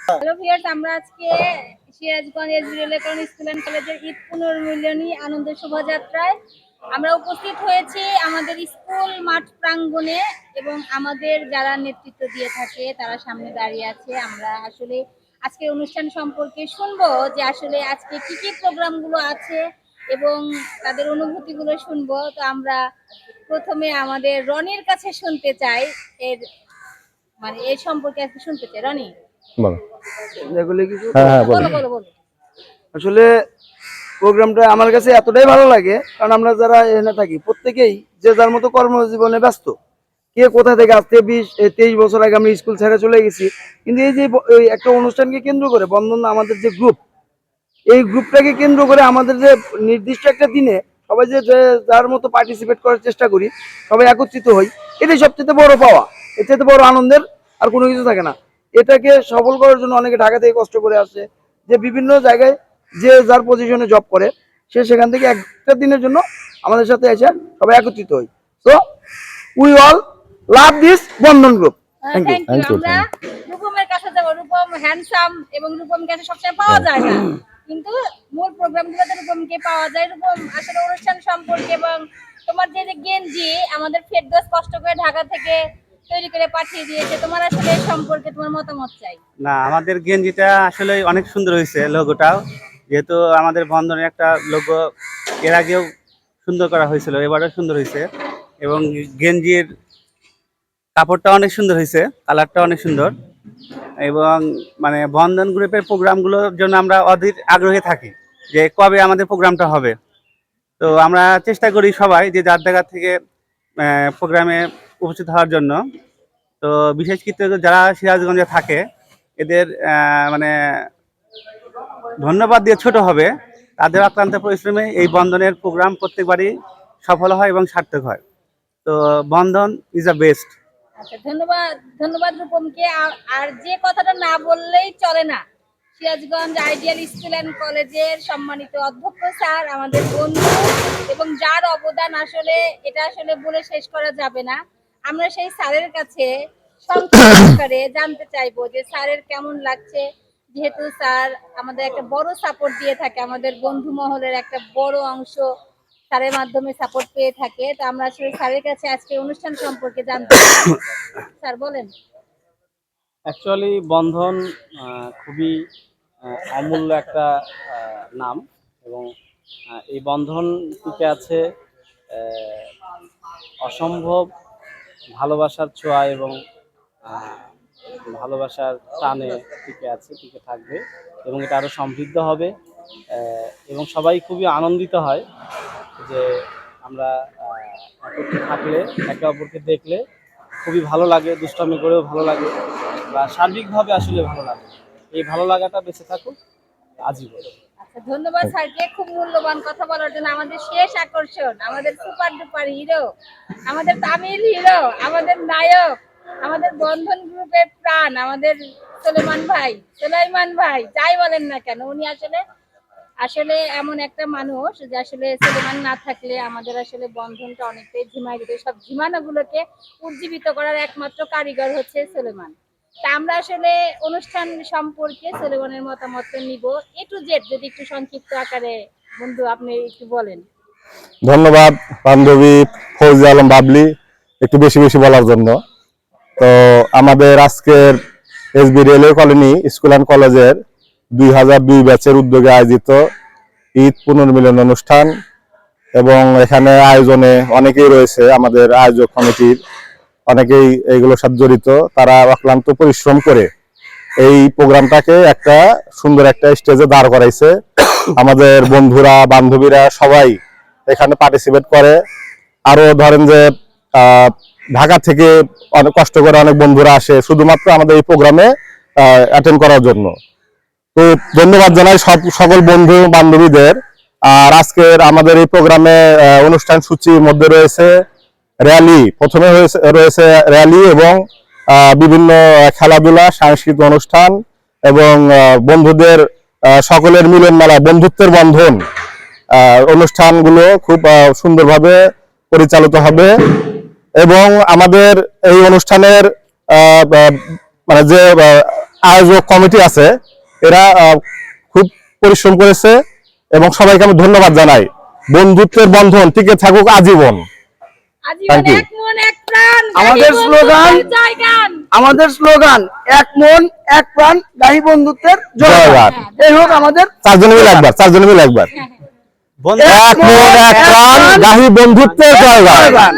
Hello viewers, আমরা আজকে Sirajganj school and কলেজের ঈদ আনন্দ শোভাযাত্রায় আমরা উপস্থিত হয়েছি আমাদের স্কুল মাঠ প্রাঙ্গণে এবং আমাদের যারা নেতৃত্ব দিয়ে থাকে, তারা সামনে দাঁড়িয়ে আছে। আমরা আসলে আজকের অনুষ্ঠান সম্পর্কে শুনব যে আসলে আজকে কি কি প্রোগ্রামগুলো আছে এবং তাদের অনুভূতিগুলো শুনব। তো আমরা প্রথমে আমাদের রনির কাছে শুনতে চাই। এর মানে এর সম্পর্কে একটু শুনতে চাই। রনি? বলো। এগুলি কিছু? হ্যাঁ হ্যাঁ বলো। আসলে প্রোগ্রামটা আমার কাছে এতটাই ভালো লাগে কারণ আমরা যারা এখানে থাকি প্রত্যেকেই যে যার মতো কর্মজীবনে ব্যস্ত কে কোথা থেকে আজকে বিশ তেইশ বছর আগে আমরা স্কুল ছেড়ে চলে গেছি। কিন্তু এই যে একটা অনুষ্ঠানকে কেন্দ্র করে বন্ধন আমাদের যে গ্রুপ এই গ্রুপটাকে কেন্দ্র করে আমাদের যে নির্দিষ্ট একটা দিনে সবাই যে যে যার মতো পার্টিসিপেট করার চেষ্টা করি সবাই একত্রিত হই এটাই সবচেয়ে বড় পাওয়া এর চাইতে বড় আনন্দের আর কোনো কিছু থাকে না। এটাকে সফল করার জন্য অনেকে ঢাকা থেকে কষ্ট করে আসে যে বিভিন্ন জায়গায় যে যার পজিশনে জব করে সে সেখান থেকে একটা দিনের জন্য আমাদের সাথে এসে সবাই একত্রিত হই তো we all love this Bandhan group thank you thank you আমরা রূপমের কাছে যাব রূপম হ্যান্ডসাম এবং রূপম কাছে সবসময় পাওয়া যায় না। কিন্তু মূল প্রোগ্রাম গুলোতে রূপমকে পাওয়া যায়। রূপম আসলে অনুষ্ঠান সম্পর্কে এবং তোমার যে যে গেঞ্জি আমাদের ফেরদোস কষ্ট করে ঢাকা থেকে তৈরি করে পাঠিয়ে দিয়েছে। তোমার আসলে সম্পর্কে তোমার মতামত চাই। না, আমাদের গেঞ্জিটা আসলে অনেক সুন্দর হয়েছে লোগোটাও। যেহেতু আমাদের বন্ধনের একটা লোগো এর আগেও সুন্দর করা হয়েছিল, এবারও সুন্দর হয়েছে। এবং গেঞ্জির কাপড়টা অনেক সুন্দর হয়েছে, কালারটা অনেক সুন্দর। এবং মানে বন্ধন গ্রুপের প্রোগ্রামগুলোর জন্য আমরা অধীর আগ্রহে থাকি যে কবে আমাদের প্রোগ্রামটা হবে। তো আমরা চেষ্টা করি সবাই যে যার জায়গা থেকে প্রোগ্রামে উপস্থিত হওয়ার জন্য। তো বিশেষ ক্ষেত্রে যারা সিরাজগঞ্জে থাকে, এদের মানে ধন্যবাদ দিয়ে ছোট হবে। তাদের আক্রান্ত পরিশ্রমে এই বন্ধনের প্রোগ্রাম প্রত্যেকবারই সফল হয় এবং সার্থক হয়। তো বন্ধন ইজ আ বেস্ট আচ্ছা ধন্যবাদ ধন্যবাদ রূপমকে। আর যে কথাটা না বললেই চলে না। সিরাজগঞ্জ আইডিয়াল স্কুল অ্যান্ড কলেজের সম্মানিত অধ্যক্ষ স্যার, আমাদের বন্ধু এবং যার অবদান আসলে, এটা আসলে বলে শেষ করা যাবে না। আমরা সেই স্যারের কাছে সংক্ষিপ্ত জানতে চাইব যে স্যারের কেমন লাগছে? যেহেতু স্যার আমাদের একটা বড় সাপোর্ট দিয়ে থাকে আমাদের বন্ধু মহলের একটা বড় অংশ স্যারের মাধ্যমে সাপোর্ট পেয়ে থাকে। তো আমরা আসলে স্যারের কাছে আজকে অনুষ্ঠান সম্পর্কে জানতে চাই। স্যার বলেন। অ্যাকচুয়ালি বন্ধন আহ, খুবই অমূল্য একটা আহ, নাম এবং এই বন্ধন টিকে আছে আহ, অসম্ভব ভালোবাসার ছোঁয়া এবং ভালোবাসার টানে টিকে আছে, টিকে থাকবে এবং এটা আরও সমৃদ্ধ হবে। এবং সবাই খুবই আনন্দিত হয় যে আমরা একত্রে থাকলে, একে অপরকে দেখলে খুবই ভালো লাগে, দুষ্টামি করেও ভালো লাগে বা সার্বিকভাবে আসলে ভালো লাগে। এই ভালো লাগাটা বেঁচে থাকুক, আজীবন। ধন্যবাদ স্যারকে খুব মূল্যবান কথা বলার জন্য। আমাদের শেষ আকর্ষণ আমাদের সুপার ডুপার হিরো আমাদের তামিল হিরো আমাদের নায়ক আমাদের বন্ধন গ্রুপের প্রাণ আমাদের সুলেমান ভাই সুলাইমান ভাই যাই বলেন না কেন উনি আসলে আসলে এমন একটা মানুষ যে আসলে সুলেমান না থাকলে আমাদের আসলে বন্ধনটা অনেকটাই ঝিমাই দিত সব ঝিমানোগুলোকে উজ্জীবিত করার একমাত্র কারিগর হচ্ছে সুলেমান। তা আমরা আসলে অনুষ্ঠান সম্পর্কে সুলেমানের মতামত নিব। এ টু জেড যদি একটু সংক্ষিপ্ত আকারে, বন্ধু, আপনি একটু বলেন। ধন্যবাদ, বান্ধবী ফৌজি আলম বাবলি, একটু বেশি বেশি বলার জন্য। তো আমাদের আজকের SB railway colony school and কলেজের দুই হাজার দুই ব্যাচের উদ্যোগে আয়োজিত ঈদ পুনর্মিলন অনুষ্ঠান এবং এখানে আয়োজনে অনেকেই রয়েছে আমাদের আয়োজক কমিটির। অনেকেই এইগুলোর সাথে জড়িত, তারা অক্লান্ত পরিশ্রম করে এই প্রোগ্রামটাকে একটা সুন্দর একটা স্টেজে দাঁড় করাইছে। আমাদের বন্ধুরা, বান্ধবীরা সবাই এখানে পার্টিসিপেট করে। আরও ধরেন যে ঢাকা থেকে অনেক কষ্ট করে অনেক বন্ধুরা আসে শুধুমাত্র আমাদের এই প্রোগ্রামে অ্যাটেন্ড করার জন্য। তো ধন্যবাদ জানাই সব, সকল বন্ধু, বান্ধবীদের। আর আজকের আমাদের এই প্রোগ্রামে অনুষ্ঠান সূচির মধ্যে রয়েছে র্যালি। প্রথমে রয়েছে র্যালি এবং বিভিন্ন খেলাধুলা, সাংস্কৃতিক অনুষ্ঠান এবং বন্ধুদের সকলের মিলন মেলা, বন্ধুত্বের বন্ধন অনুষ্ঠানগুলো খুব সুন্দরভাবে পরিচালিত হবে এবং আমাদের এই অনুষ্ঠানের মানে যে আয়োজক কমিটি আছে, এরা খুব পরিশ্রম করেছে এবং সবাইকে আমি ধন্যবাদ জানাই। বন্ধুত্বের বন্ধন, টিকে থাকুক আজীবন। আমাদের স্লোগান, আমাদের স্লোগান এক মন এক প্রাণ গাহি বন্ধুত্বের জয়গান। এই হোক আমাদের চারজনে মিলে একবার চারজনে মিলে একবার। এক মন এক প্রাণ গাহি বন্ধুত্বের জয়গান